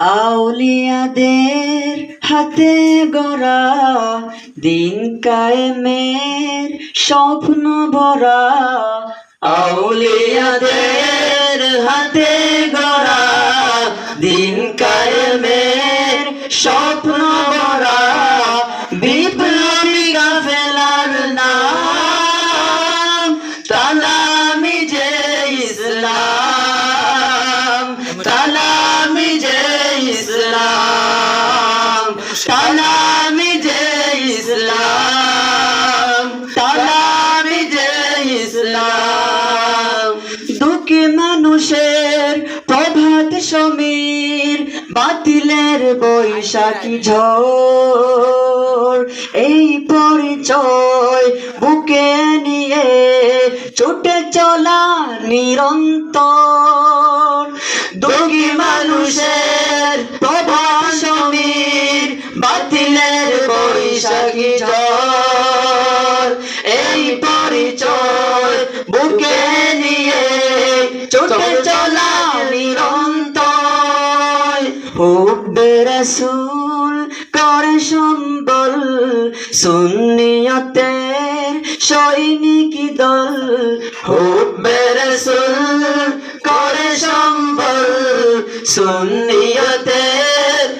আউলিয়াদের হাতে গড়া দিন কায়েমের স্বপ্ন ভরা। আউলিয়াদের হাতে গড়া দিন কায়েমের স্বপ্ন মানুষের প্রভাত সমীর বাতিলের বৈশাখী ঝড় এই পরিচয় বুকে নিয়ে ছুটে চলা নিরন্তর। দুঃখী মানুষের প্রভাত সমীর বাতিলের বৈশাখী ঝড় ছুটে চলা নিরন্তর হুব্বে রসুল করে সম্বল। সুন্নিয়তের সৈনিক দল। হুব্বে রসুল করে সম্বল। সুন্নিয়তের